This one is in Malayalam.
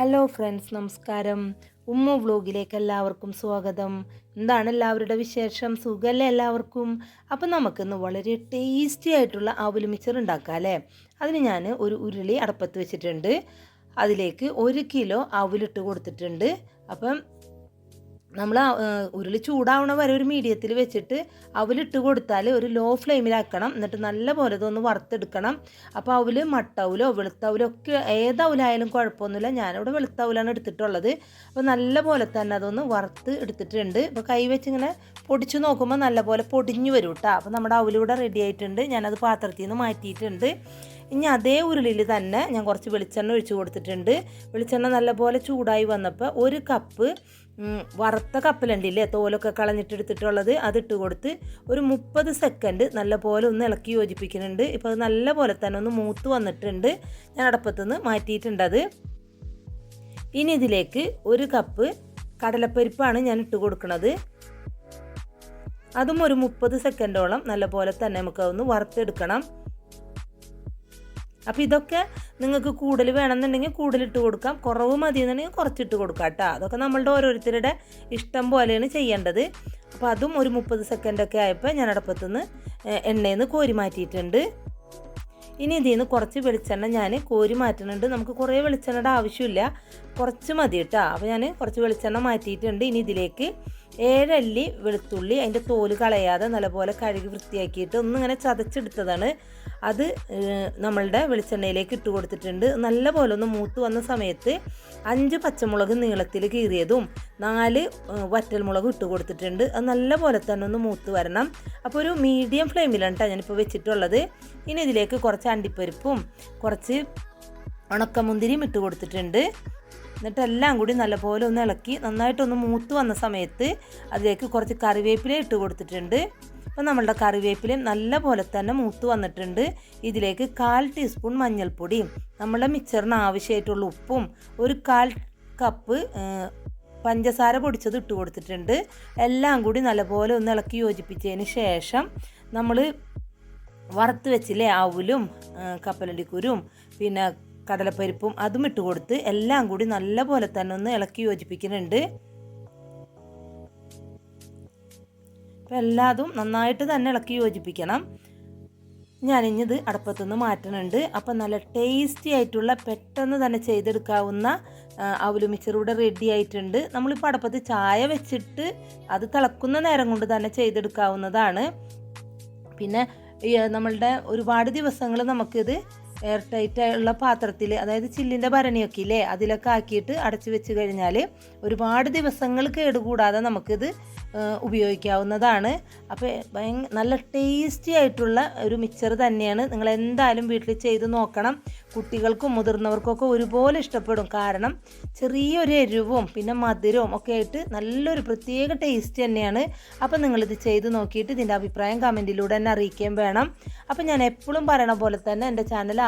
ഹലോ ഫ്രണ്ട്സ് നമസ്കാരം. ഉമ്മു വ്ലോഗിലേക്ക് എല്ലാവർക്കും സ്വാഗതം. എന്താണ് എല്ലാവരുടെ വിശേഷം? സുഖമല്ലേ എല്ലാവർക്കും? അപ്പം നമുക്കിന്ന് വളരെ ടേസ്റ്റി ആയിട്ടുള്ള അവൽ മിച്ചർ ഉണ്ടാക്കാം അല്ലേ? അതിന് ഞാൻ ഒരു ഉരുളി അടപ്പത്ത് വെച്ചിട്ടുണ്ട്. അതിലേക്ക് ഒരു കിലോ അവലിട്ട് കൊടുത്തിട്ടുണ്ട്. അപ്പം നമ്മൾ ഉരുളി ചൂടാവണ വരെ ഒരു മീഡിയത്തിൽ വെച്ചിട്ട് അവലിട്ട് കൊടുത്താൽ ഒരു ലോ ഫ്ലെയിമിലാക്കണം. എന്നിട്ട് നല്ല പോലെ ഇതൊന്ന് വറുത്തെടുക്കണം. അപ്പോൾ അവൽ മട്ടവലോ വെളുത്തവലോ ഒക്കെ ഏത് അവലായാലും കുഴപ്പമൊന്നുമില്ല. ഞാനിവിടെ വെളുത്തവലാണ് എടുത്തിട്ടുള്ളത്. അപ്പോൾ നല്ല പോലെ തന്നെ അതൊന്ന് വറുത്ത് എടുത്തിട്ടുണ്ട്. അപ്പോൾ കൈ വെച്ചിങ്ങനെ പൊടിച്ച് നോക്കുമ്പോൾ നല്ല പോലെ പൊടിഞ്ഞു വരും കേട്ടോ അപ്പോൾ നമ്മുടെ അവലിവിടെ റെഡി ആയിട്ടുണ്ട്. ഞാനത് പാത്രത്തിൽ നിന്ന് മാറ്റിയിട്ടുണ്ട്. ഇനി അതേ ഉരുളിയിൽ തന്നെ ഞാൻ കുറച്ച് വെളിച്ചെണ്ണ ഒഴിച്ച് കൊടുത്തിട്ടുണ്ട്. വെളിച്ചെണ്ണ നല്ലപോലെ ചൂടായി വന്നപ്പോൾ ഒരു കപ്പ് വറുത്ത കപ്പലുണ്ടില്ലേ തോലൊക്കെ കളഞ്ഞിട്ടെടുത്തിട്ടുള്ളത് അതിട്ട് കൊടുത്ത് ഒരു മുപ്പത് സെക്കൻഡ് നല്ലപോലെ ഒന്ന് ഇളക്കി യോജിപ്പിക്കുന്നുണ്ട്. ഇപ്പോൾ അത് നല്ലപോലെ തന്നെ ഒന്ന് മൂത്ത് വന്നിട്ടുണ്ട്. ഞാൻ അടപ്പത്തുനിന്ന് മാറ്റിയിട്ടുണ്ട് അത്. ഇനി ഇതിലേക്ക് ഒരു കപ്പ് കടലപ്പരിപ്പാണ് ഞാൻ ഇട്ട് കൊടുക്കുന്നത് അതും ഒരു മുപ്പത് സെക്കൻഡോളം നല്ലപോലെ തന്നെ നമുക്ക് അതൊന്ന് വറുത്തെടുക്കണം. അപ്പോൾ ഇതൊക്കെ നിങ്ങൾക്ക് കൂടുതൽ വേണമെന്നുണ്ടെങ്കിൽ കൂടുതലിട്ട് കൊടുക്കാം. കുറവ് മതി എന്നുണ്ടെങ്കിൽ കുറച്ചിട്ട് കൊടുക്കാം കേട്ടോ. അതൊക്കെ നമ്മളുടെ ഓരോരുത്തരുടെ ഇഷ്ടം പോലെയാണ് ചെയ്യേണ്ടത്. അപ്പോൾ അതും ഒരു മുപ്പത് സെക്കൻഡൊക്കെ ആയപ്പോൾ ഞാൻ അടപ്പത്തുനിന്ന് എണ്ണയിൽ നിന്ന് കോരി മാറ്റിയിട്ടുണ്ട്. ഇനി ഇതിൽ നിന്ന് കുറച്ച് വെളിച്ചെണ്ണ ഞാൻ കോരി മാറ്റുന്നുണ്ട് നമുക്ക് കുറേ വെളിച്ചെണ്ണയുടെ ആവശ്യമില്ല. കുറച്ച് മതി കേട്ടോ. അപ്പോൾ ഞാൻ കുറച്ച് വെളിച്ചെണ്ണ മാറ്റിയിട്ടുണ്ട്. ഇനി ഇതിലേക്ക് ഏഴല്ലി വെളുത്തുള്ളി അതിന്റെ തോൽ കളയാതെ നല്ലപോലെ കഴുകി വൃത്തിയാക്കിയിട്ട് ഒന്നിങ്ങനെ ചതച്ചെടുത്തതാണ്. അത് നമ്മളുടെ വെളിച്ചെണ്ണയിലേക്ക് ഇട്ട് കൊടുത്തിട്ടുണ്ട്. നല്ലപോലെ ഒന്ന് മൂത്ത് വന്ന സമയത്ത് അഞ്ച് പച്ചമുളക് നീളത്തിൽ കീറിയതും നാല് വറ്റൽമുളക് ഇട്ട് കൊടുത്തിട്ടുണ്ട്. അത് നല്ലപോലെ തന്നെ ഒന്ന് മൂത്ത് വരണം. അപ്പോൾ ഒരു മീഡിയം ഫ്ലെയിമിലാണ് കേട്ടോ ഞാനിപ്പോൾ വെച്ചിട്ടുള്ളത്. ഇനി ഇതിലേക്ക് കുറച്ച് അണ്ടിപ്പരിപ്പും കുറച്ച് ഉണക്കമുന്തിരിയും ഇട്ട് കൊടുത്തിട്ടുണ്ട്. എന്നിട്ട് എല്ലാം കൂടി നല്ലപോലെ ഒന്ന് ഇളക്കി നന്നായിട്ടൊന്ന് മൂത്ത് വന്ന സമയത്ത് അതിലേക്ക് കുറച്ച് കറിവേപ്പില ഇട്ട് കൊടുത്തിട്ടുണ്ട്. അപ്പോൾ നമ്മളുടെ കറിവേപ്പിലയും നല്ല പോലെ തന്നെ മൂത്ത് വന്നിട്ടുണ്ട്. ഇതിലേക്ക് കാൽ ടീസ്പൂൺ മഞ്ഞൾപ്പൊടിയും നമ്മളുടെ മിക്സറിന് ആവശ്യമായിട്ടുള്ള ഉപ്പും ഒരു കാൽ കപ്പ് പഞ്ചസാര പൊടിച്ചത് ഇട്ട് കൊടുത്തിട്ടുണ്ട്. എല്ലാം കൂടി നല്ലപോലെ ഒന്ന് ഇളക്കി യോജിപ്പിച്ചതിന് ശേഷം നമ്മൾ വറുത്ത് വെച്ചില്ലേ അവലും കപ്പലണ്ടിക്കുരും പിന്നെ കടലപ്പരിപ്പും അതും ഇട്ട് കൊടുത്ത് എല്ലാം കൂടി നല്ലപോലെ തന്നെ ഒന്ന് ഇളക്കി യോജിപ്പിക്കുന്നുണ്ട്. അപ്പം എല്ലാതും നന്നായിട്ട് തന്നെ ഇളക്കി യോജിപ്പിക്കണം. ഞാനിഞ്ഞത് അടുപ്പത്തുനിന്ന് മാറ്റണുണ്ട്. അപ്പം നല്ല ടേസ്റ്റി ആയിട്ടുള്ള പെട്ടെന്ന് തന്നെ ചെയ്തെടുക്കാവുന്ന അവൽ മിച്ചറൂടെ റെഡി ആയിട്ടുണ്ട്. നമ്മളിപ്പോൾ അടുപ്പത്ത് ചായ വെച്ചിട്ട് അത് തിളക്കുന്ന നേരം കൊണ്ട് തന്നെ ചെയ്തെടുക്കാവുന്നതാണ്. പിന്നെ നമ്മളുടെ ഒരുപാട് ദിവസങ്ങൾ നമുക്കിത് എയർ ടൈറ്റ് ഉള്ള പാത്രത്തിൽ അതായത് ചില്ലിന്റെ ഭരണിയൊക്കെ ഇല്ലേ അതിലൊക്കെ ആക്കിയിട്ട് അടച്ചു വെച്ച് കഴിഞ്ഞാൽ ഒരുപാട് ദിവസങ്ങൾ കേടുകൂടാതെ നമുക്കിത് ഉപയോഗിക്കാവുന്നതാണ്. അപ്പോൾ ഭയ നല്ല ടേസ്റ്റി ആയിട്ടുള്ള ഒരു മിക്സർ തന്നെയാണ് നിങ്ങൾ എന്തായാലും വീട്ടിൽ ചെയ്ത് നോക്കണം. കുട്ടികൾക്കും മുതിർന്നവർക്കൊക്കെ ഒരുപോലെ ഇഷ്ടപ്പെടും. കാരണം ചെറിയൊരു എരിവും പിന്നെ മധുരവും ഒക്കെ ആയിട്ട് നല്ലൊരു പ്രത്യേക ടേസ്റ്റ് തന്നെയാണ്. അപ്പോൾ നിങ്ങളിത് ചെയ്ത് നോക്കിയിട്ട് ഇതിന്റെ അഭിപ്രായം കമന്റിലൂടെ തന്നെ അറിയിക്കുകയും വേണം. അപ്പോൾ ഞാൻ എപ്പോഴും പറയണ പോലെ തന്നെ എന്റെ ചാനൽ